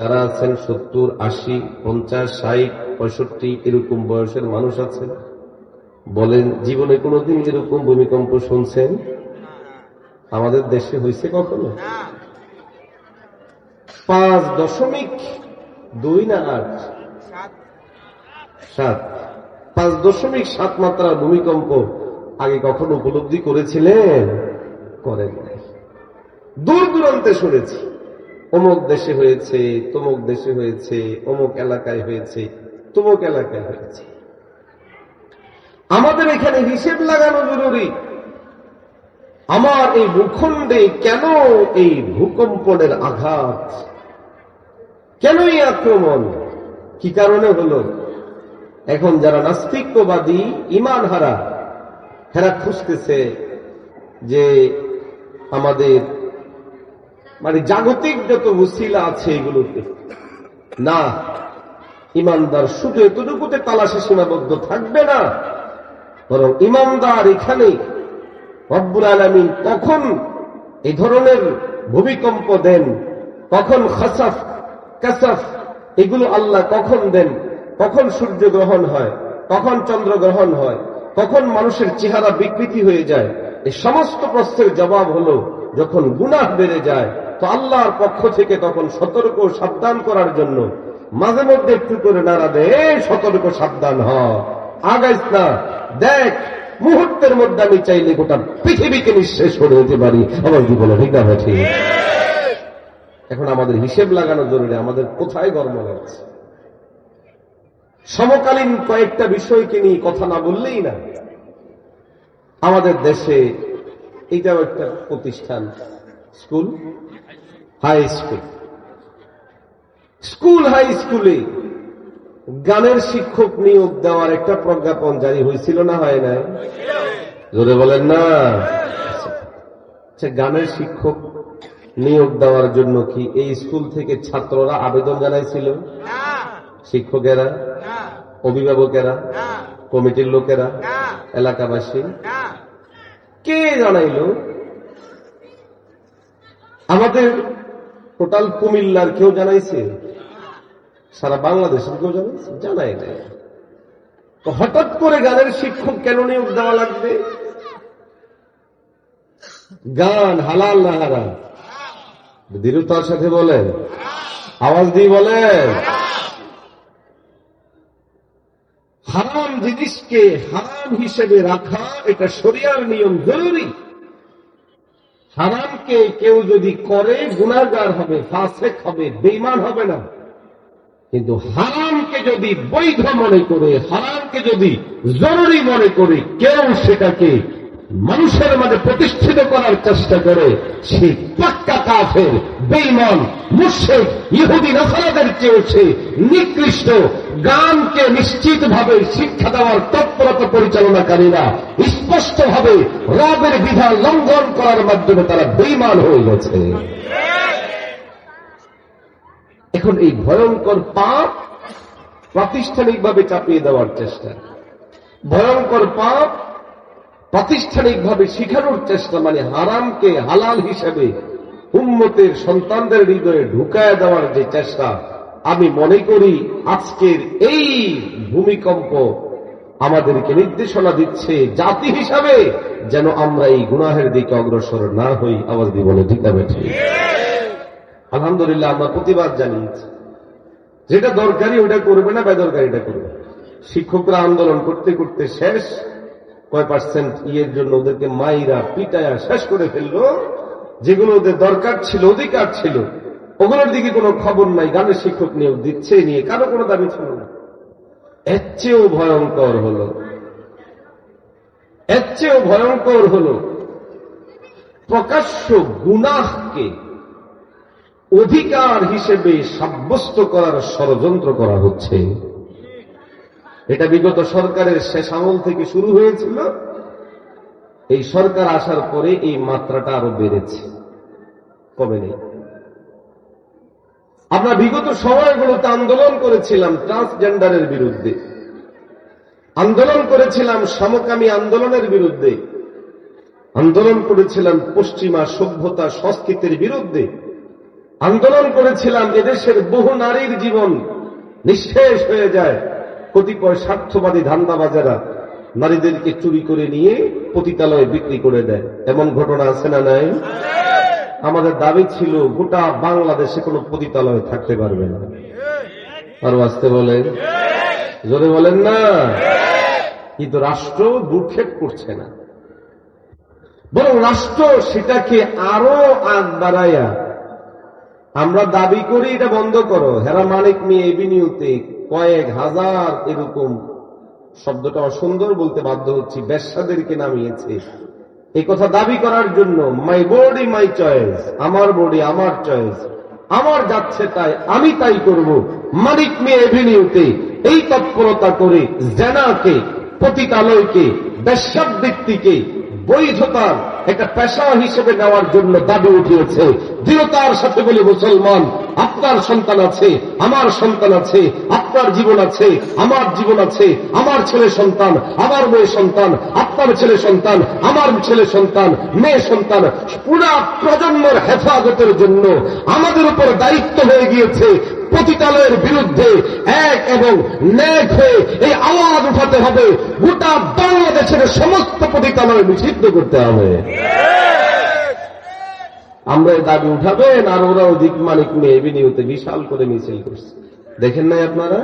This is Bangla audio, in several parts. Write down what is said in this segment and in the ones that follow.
যারা আছেন সত্তর, আশি, পঞ্চাশ, ষাট, পঁয়ষট্টি এরকম বয়সের মানুষ আছেন, বলেন, জীবনে কোনোদিন এরকম ভূমিকম্প শুনছেন? আমাদের দেশে হয়েছে কখনো? পাঁচ দশমিক দুই না আট? সাত। পাঁচ দশমিক সাত মাত্রার ভূমিকম্প আগে কখনো উপলব্ধি করেছিলেন? করেন দূর দূরান্তে শুনেছি। অমুক দেশে হয়েছে, তমুক দেশে হয়েছে, অমুক এলাকায় হয়েছে, তমুক এলাকায় হয়েছে। আমাদের এখানে হিসেব লাগানো জরুরি। আমার এই ভূখণ্ডে কেন এই ভূকম্পনের আঘাত? কেন এই আক্রমণ? কি কারণে হলো? এখন যারা নাস্তিকবাদী ইমান হারা হেরা খুঁজতেছে যে আমাদের মানে জাগতিক যত উসিলা আছে এগুলোতে, না, ইমানদার শুধু এতটুকুতে তালাশে সীমাবদ্ধ থাকবে না, বরং ইমানদার এখানে রব্বুল আলমিন কখন এ ধরনের ভূমিকম্প দেন, কখন খাসাফ, কাসাফ, এগুলো আল্লাহ কখন দেন, কখন সূর্য গ্রহণ হয়, কখন চন্দ্র গ্রহণ হয়, কখন মানুষের চেহারা বিকৃতি হয়ে যায় এই সমস্ত প্রশ্নের জবাব হলো যখন গুনাহ বেড়ে যায় তো আল্লাহর পক্ষ থেকে তখন সতর্ক সাবধান করার জন্য মাঝে মধ্যে একটু করে নাড়া দেয়, সতর্ক, সাবধান হ। আগাইস না। দেখ, মুহূর্তের মধ্যে আমি চাইলে গোটা পৃথিবীকে নিঃশেষ করে দিতে পারি। আমার জীবনে ঠিক না ঠিক। এখন আমাদের হিসেব লাগানো জরুরি, আমাদের কোথায় গর্ম লাগছে সমকালীন কয়েকটা বিষয়কে নিয়ে কথা না বললেই না। আমাদের দেশে এটাও একটা প্রতিষ্ঠান। School? High school school high স্কুলে গানের শিক্ষক নিয়োগ দেওয়ার একটা প্রজ্ঞাপন জারি হয়েছিল না হয় না জোরে বলেন না। আচ্ছা গানের শিক্ষক নিয়োগ দেওয়ার জন্য কি এই স্কুল থেকে ছাত্ররা আবেদন জানাইছিল? শিক্ষকেরা? অভিভাবকেরা? কমিটির লোকেরা? এলাকাবাসী? কে জানাইল? আমাদের টোটাল কুমিল্লার কেউ জানাইছে? সারা বাংলাদেশের কেউ জানাইছে? জানাই নাই। হঠাৎ করে গানের শিক্ষক কেন নিয়োগ দেওয়া লাগবে? গান হালাল না হারাম? দৃঢ়তার সাথে বলেন। আওয়াজ দিয়ে বলেন। হারাম জিনিসকে হারাম হিসেবে রাখা এটা শরিয়ার নিয়ম জরুরি। হারামকে কেউ যদি করে গুণাগার হবে, ফাসেক হবে বেইমান হবে না। কিন্তু হারামকে যদি বৈধ মনে করে, হারামকে যদি জরুরি মনে করে, কেউ সেটাকে মানুষের মাঝে প্রতিষ্ঠিত করার চেষ্টা করে সে পাক্কা কাফের বেইমান মুর্শেক ইহুদি, নাসারাদের চেয়েছে নিকৃষ্ট, গানকে নিশ্চিতভাবে শিক্ষা দেওয়ার তৎপরতা পরিচালনাকারীরা স্পষ্টভাবে রবের বিধান লঙ্ঘন করার মাধ্যমে তারা বেইমান হয়ে গেছে। এখন এই ভয়ঙ্কর পাপ প্রাতিষ্ঠানিকভাবে চাপিয়ে দেওয়ার চেষ্টা। ভয়ঙ্কর পাপ প্রাতিষ্ঠানিকভাবে শিখানোর চেষ্টা মানে হারামকে হালাল হিসেবে উম্মতের সন্তানদের হৃদয়ে ঢুকায় দেওয়ার যে চেষ্টা, আমি মনে করি আজকের এই ভূমিকম্প আমাদেরকে নির্দেশনা দিচ্ছে জাতি হিসাবে যেন আমরা এই গুনাহের দিকে অগ্রসর না হই। আওয়াজ দিয়ে বলে বেঠি? আলহামদুলিল্লাহ, আমরা প্রতিবাদ জানিয়েছি। যেটা দরকারি ওটা করবে না, বেদরকারিটা করবে। শিক্ষকরা আন্দোলন করতে করতে শেষ। কয় পার্সেন্ট ইয়ের জন্য ওদেরকে মাইরা পিটায়া শেষ করে ফেলল? যেগুলো ওদের দরকার ছিল, অধিকার ছিল। ওগুলোর দিকে কোনো খবর নাই, গানের শিক্ষক নিয়োগ দিচ্ছে নিয়ে কারও কোনো দাবি ছিল না। এর চেয়েও ভয়ঙ্কর হল। এর চেয়েও ভয়ঙ্কর হল, প্রকাশ্য গুনাহকে অধিকার হিসেবে সাব্যস্ত করার ষড়যন্ত্র করা হচ্ছে। এটা বিগত সরকারের শেষ আমল থেকে শুরু হয়েছিল। এই সরকার আসার পরে এই মাত্রাটা আরও বেড়েছে। কমে নেই? আমরা বিগত সময়গুলোতে আন্দোলন করেছিলাম ট্রান্সজেন্ডারের বিরুদ্ধে। আন্দোলন করেছিলাম সমকামী আন্দোলনের বিরুদ্ধে। আন্দোলন করেছিলাম পশ্চিমা সভ্যতা সংস্কৃতির বিরুদ্ধে। আন্দোলন করেছিলাম এদেশের বহু নারীর জীবন নিঃশেষ হয়ে যায়। কতিপয় স্বার্থবাদী ধান্দাবাজারা নারীদেরকে চুরি করে নিয়ে পতিতালয়ে বিক্রি করে দেয়। এমন ঘটনা আছে না নাই? আমাদের দাবি ছিল গোটা বাংলাদেশে কোনো পতিতালয় থাকতে পারবে না। আরও আসতে বলেন। জোরে বলেন না। কিন্তু রাষ্ট্র দুর্ক্ষেপ করছে না। বরং রাষ্ট্র সেটাকে আরও আগ বাড়াইয়া আমরা দাবি করি এটা বন্ধ করো। হেরা মানিক মেয়ে এভিনিউতে কয়েক হাজার এরকম শব্দটা অসুন্দর বলতে বাধ্য হচ্ছি ব্যবসাদেরকে নামিয়েছে। এই কথা দাবি করার জন্য মাই বডি মাই চয়েস আমার বডি আমার চয়েস আমার যাচ্ছে তাই, আমি তাই করব। মানিক মেয়ে এভিনিউতে এই তৎপরতা করে জেনাকে, পতিতালয়কে ব্যবসাবৃত্তিকে বৈধতার একটা পেশা হিসেবে নেওয়ার জন্য দাবি উঠিয়েছে। দৃঢ়তার সাথে বলে, মুসলমান, আপনার সন্তান আছে, আমার সন্তান আছে আপনার জীবন আছে, আমার জীবন আছে, আমার ছেলে সন্তান, আমার মেয়ে সন্তান, আপনার ছেলে সন্তান, আমার ছেলে সন্তান, মেয়ে সন্তান, পুরা প্রজন্মের হেফাজতের জন্য আমাদের উপর দায়িত্ব হয়ে গিয়েছে পতিতালয়ের বিরুদ্ধে এক এবং ন্যাক হয়ে এই আওয়াজ উঠাতে হবে। গোটা বাংলাদেশের সমস্ত পতিতালয় নিষিদ্ধ করতে হবে। আমরা দাবি উঠাবেন আর ওরা অধিক মানিক নিয়ে এভিনিউতে বিশাল করে মিছিল করছে। দেখেন নাই আপনারা?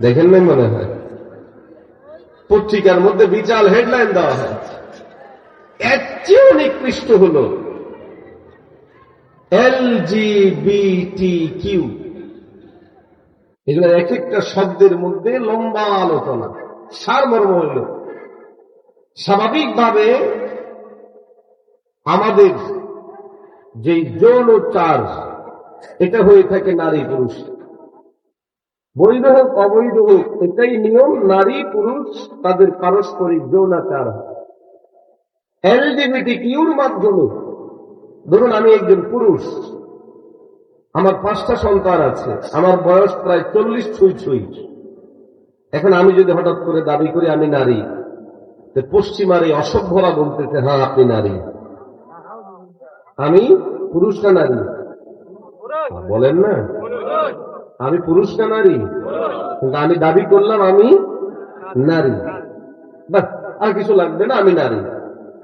দেখেন নাই মনে হয়? পত্রিকার মধ্যে বিশাল হেডলাইন দেওয়া হয়। এর চেয়েও নিকৃষ্ট হল এলজিবিটি কিউ। এগুলো এক একটা শব্দের মধ্যে লম্বা আলোচনা। সারমর্ম হইল। স্বাভাবিকভাবে আমাদের যে যৌন চার্জ, এটা হয়ে থাকে নারী পুরুষ বৈধ হোক অবৈধ হোক এটাই নিয়ম। নারী পুরুষ তাদের পারস্পরিক যৌনাচার। এলজিবিটি কিউর মাধ্যমে ধরুন আমি একজন পুরুষ আমার পাঁচটা সন্তান আছে আমার বয়স প্রায় চল্লিশ ছুঁই ছুঁই। এখন আমি যদি হঠাৎ করে দাবি করি আমি নারী পশ্চিমার এই অসভ্যরা বলতেছে হ্যাঁ আপনি নারী। আমি পুরুষ না নারী? বলেন না। আমি পুরুষ না নারী? কিন্তু আমি দাবি করলাম আমি নারী। আর কিছু লাগবে না, আমি নারী।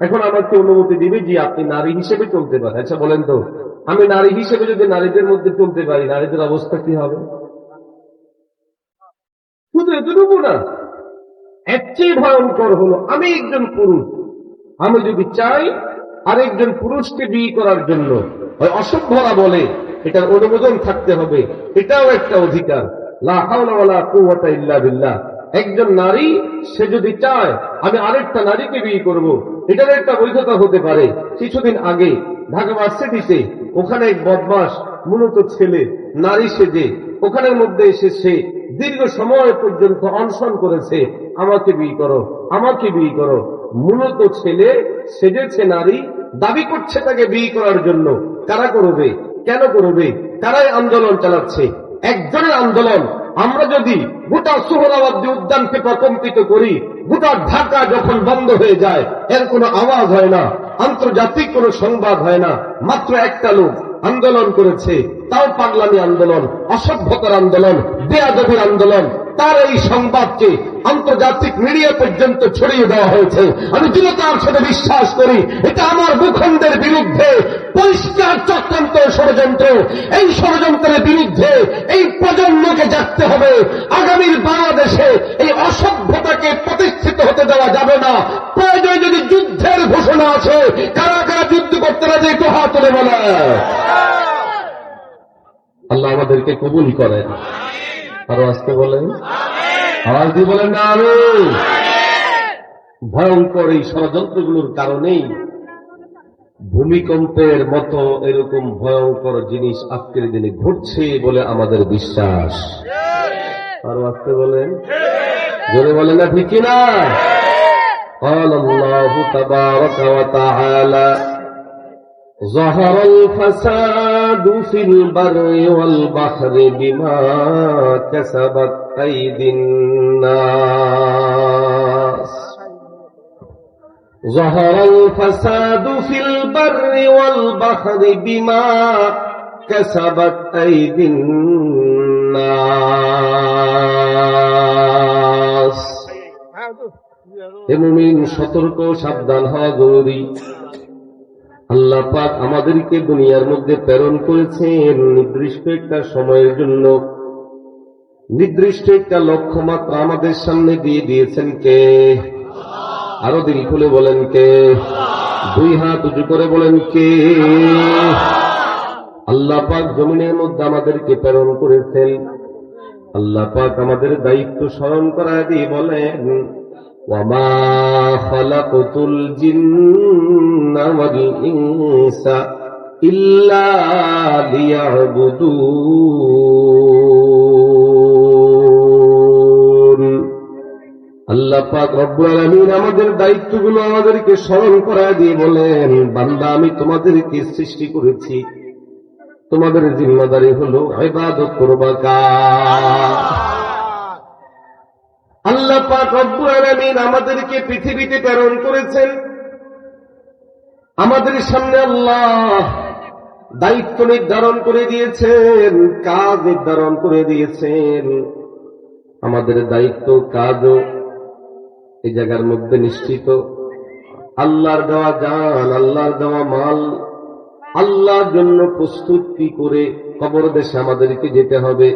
এখন আমাকে অনুমতি দিবে যে আপনি নারী হিসেবে চলতে পারেন। আচ্ছা বলেন তো, আমি নারী হিসেবে যদি নারীদের মধ্যে চলতে পারি, নারীদের অবস্থা কি হবে? শুধু এতটুকু না, এর চেয়ে ভয়ঙ্কর হলো আমি একজন পুরুষ। আমি যদি চাই আরেকজন পুরুষকে বিয়ে করার জন্য, ওই অসভ্যরা বলে এটার অনুমোদন থাকতে হবে। এটাও একটা অধিকার। বিল্লাহ। একজন নারী, সে যদি চায়, আমি আরেকটা নারীকে বিয়ে করব। এটার একটা বৈধতা হতে পারে। কিছুদিন আগে ঢাকা ভার্সিটিতে ওখানে এক বদমাস, মূলত ছেলে, নারী সেজে, ওখানের মধ্যে এসে সে দীর্ঘ সময় পর্যন্ত অনশন করেছে, আমাকে বিয়ে করো, আমাকে বিয়ে করো। মূলত ছেলে, সেজেছে নারী, দাবি করছে তাকে বিয়ে করার জন্য। কারা করবে? কেন করবে? কারাই আন্দোলন চালাচ্ছে। একজনের আন্দোলন, আমরা যদি গোটা সোহরাবাদী উদ্যানকে প্রকম্পিত করি, গোটা ঢাকা যখন বন্ধ হয়ে যায়, এর কোনো আওয়াজ হয় না, আন্তর্জাতিক কোনো সংবাদ হয় না। মাত্র একটা লোক আন্দোলন করেছে, তাও পাগলামি আন্দোলন, অসভ্যতার আন্দোলন, বেয়াদবির আন্দোলন। তার এই সংবাদকে আন্তর্জাতিক মিডিয়া পর্যন্ত ছড়িয়ে দেওয়া হয়েছে। আমি দৃঢ়তার সাথে বিশ্বাস করি, এটা আমার ভূখণ্ডের বিরুদ্ধে পরিষ্কার চক্রান্ত ষড়যন্ত্র, এই ষড়যন্ত্রের বিরুদ্ধে এই প্রজন্মকে জাগতে হবে। আগামীর বাংলাদেশে এই অসভ্যতাকে প্রতিষ্ঠিত হতে দেওয়া যাবে না। প্রয়োজনে যদি যুদ্ধের ঘোষণা আছে, কারা কারা যুদ্ধ করতে রাজি একটু হাত তুলে বলে। আল্লাহ আমাদেরকে কবুল করেন। আরও আসতে বলেন। আওয়াজ দিয়ে বলেন না আমি। ভয়ঙ্কর এই ষড়যন্ত্রগুলোর কারণেই ভূমিকম্পের মতো এরকম ভয়ঙ্কর জিনিস আজকের দিনে ঘটছে বলে আমাদের বিশ্বাস আরো আসতে বলেন জোরে বলেন না ঠিক না قال الله تبارك وتعالى ظهر الفساد في البر والبحر بما كسبت أيدي الناس ظهر الفساد في البر والبحر بما كسبت أيدي الناس হে মুমিন সতর্ক সাবধান হওয়া জরুরি আল্লাহ পাক আমাদেরকে দুনিয়ার মধ্যে প্রেরণ করেছেন নির্দিষ্ট একটা সময়ের জন্য নির্দিষ্ট একটা লক্ষ্যমাত্রা আমাদের সামনে দিয়ে দিয়েছেন কে আরও দিল খুলে বলেন কে? দুই হাত উঁচু করে বলেন কে? আল্লাহ পাক জমিনের মধ্যে আমাদেরকে প্রেরণ করেছেন। আল্লাহ পাক আমাদের দায়িত্ব স্মরণ করা দিয়ে বলেন, ওয়ামা খালাকুতুল জিন্না আল্লাহ পাক রব্বুল আলামিন আমাদের দায়িত্বগুলো আমাদেরকে স্মরণ করা দিয়ে বলেন, বান্দা, আমি তোমাদেরকে সৃষ্টি করেছি। তোমাদের জিম্মাদারি হলো ইবাদত করবা আল্লাহ পাক রব্বুল আলামিন আমাদেরকে পৃথিবীতে প্রেরণ করেছেন। আমাদের সামনে আল্লাহ দায়িত্ব নির্ধারণ করে দিয়েছেন, কাজ নির্ধারণ করে দিয়েছেন। আমাদের দায়িত্ব, কাজও এই জায়গার মধ্যে নিশ্চিত। আল্লাহর দেওয়া জান, আল্লাহর দেওয়া মাল, আল্লাহর জন্য প্রস্তুতি করে কবর দেশে আমাদেরকে যেতে হবে?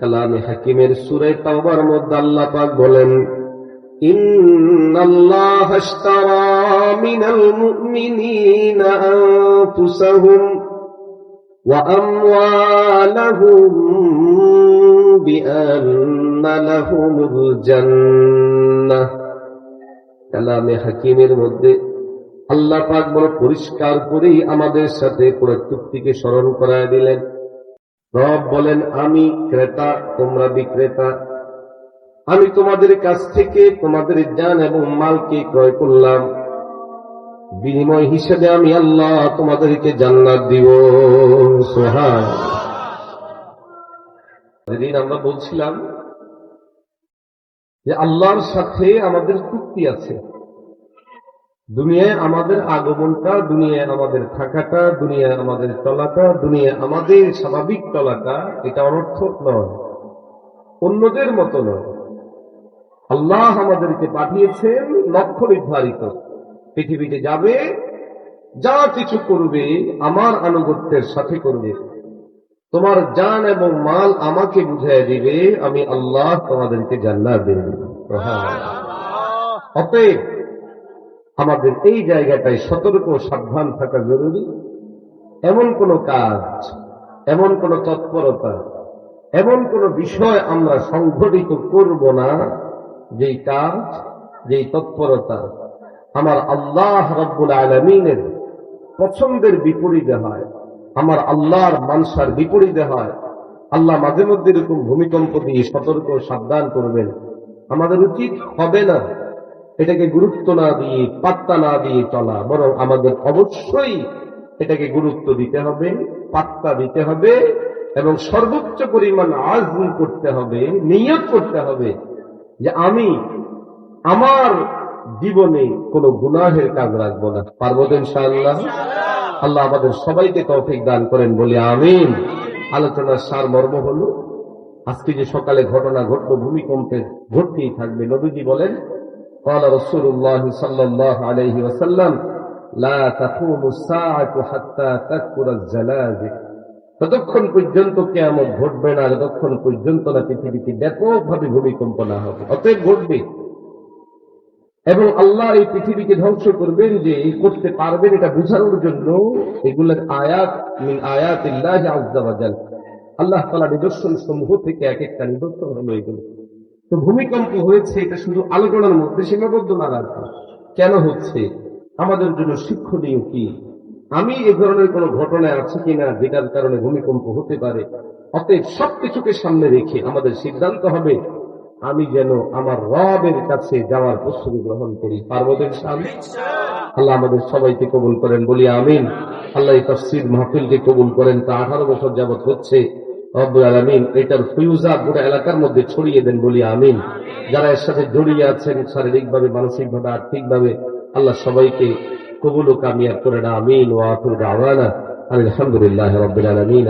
কালামে হাকিমের সুরে তাওবার মধ্যে আল্লাহ পাক বলেন লাহুমুল জান্নাহ কালামে হাকিমের মধ্যে আল্লাহ পাক বড় পরিষ্কার করেই আমাদের সাথে পুরো চুক্তিকে স্মরণ করায় দিলেন। রব বলেন, আমি ক্রেতা, তোমরা বিক্রেতা। আমি তোমাদের কাছ থেকে তোমাদের জান এবং মালকে ক্রয় করলাম। বিনিময় হিসেবে আমি আল্লাহ তোমাদেরকে জান্নাত দিব। সোহান আমরা বলছিলাম যে আল্লাহর সাথে আমাদের চুক্তি আছে। দুনিয়ায় আমাদের আগমনটা, দুনিয়ায় আমাদের থাকাটা, দুনিয়ায় আমাদের চলাটা, দুনিয়ায় আমাদের স্বাভাবিক চলাটা, এটা অনর্থক নয়। অন্যদের মতো নয়। আল্লাহ আমাদেরকে পাঠিয়েছেন লক্ষ্য নির্ধারিত। পৃথিবীতে যাবে, যা কিছু করবে, আমার আনুগত্যের সাথে করবে। তোমার জান এবং মাল আমাকে বুঝাই দিবে, আমি আল্লাহ তোমাদেরকে জান্নাত দেব। অতএব আমাদের এই জায়গাটায় সতর্ক সাবধান থাকা জরুরি। এমন কোন কাজ, এমন কোন তৎপরতা, এমন কোন বিষয় আমরা সংঘটিত করব না, যেই কাজ, যেই তৎপরতা আমার আল্লাহ রব্বুল আলমিনের পছন্দের বিপরীতে হয়। আমার আল্লাহর মানসার বিপরীতে হয়। আল্লাহ মাঝে মধ্যে এরকম ভূমিকম্প দিয়ে সতর্ক সাবধান করবেন। আমাদের উচিত হবে না এটাকে গুরুত্ব না দিয়ে, পাত্তা না দিয়ে চলা, বরং আমাদের অবশ্যই এটাকে গুরুত্ব দিতে হবে, পাত্তা দিতে হবে, এবং সর্বোচ্চ পরিমাণ আজম করতে হবে, নিয়ত করতে হবে যে আমি আমার জীবনে কোনো গুনাহের কাজ রাখব না। পারব তো ইনশাআল্লাহ? আল্লাহ আমাদের সবাইকে তৌফিক দান করেন বলে আমিন আলোচনার সার মর্ম হলো আজকে যে সকালে ঘটনা ঘটলো ভূমিকম্পের ঘটতেই থাকবে নবীজি বলেন قال رسول الله صلى الله عليه وسلم لا تقوم الساعة حتى تكبر الزلازل ততক্ষণ পর্যন্ত কেমন ঘটবে না যতক্ষণ পর্যন্ত না পৃথিবীতে ব্যাপকভাবে ভূমিকম্প না হবে অতএব ঘটবে এবং আল্লাহ এই পৃথিবীকে ধ্বংস করবেন যে করতে পারবেন এটা বোঝানোর জন্য এগুলোর আয়াত মিন আয়াত আল্লাহ তালা নিদর্শন সমূহ থেকে এক একটা নিদর্শন হলো এগুলো। তো ভূমিকম্প হয়েছে, এটা শুধু আলোচনার মধ্যে সীমাবদ্ধ না রাখা কেন হচ্ছে? আমাদের জন্য শিক্ষণীয় কি? আমি এ ধরনের কোন ঘটনায় আছে কিনা যেটার কারণে ভূমিকম্প হতে পারে? অতএব সবকিছুকে সামনে রেখে আমাদের সিদ্ধান্ত হবে আমি যেন আমার রবের কাছে যাওয়ার প্রস্তুতি গ্রহণ করি। পার্বতের সামনে আল্লাহ আমাদের সবাইকে কবুল করেন, বলি আমিন। আল্লাহ তফসির মাহফিলকে কবুল করেন, তা আঠারো বছর যাবৎ হচ্ছে। এলাকার মধ্যে ছড়িয়ে আমিন। যারা এর সাথে জড়িয়ে আছেন, শারীরিকভাবে, মানসিকভাবে আল্লাহ সবাইকে কবুল ও কামিয়াব করে না আমিন। ও আলহামদুলিল্লাহ আলমিন।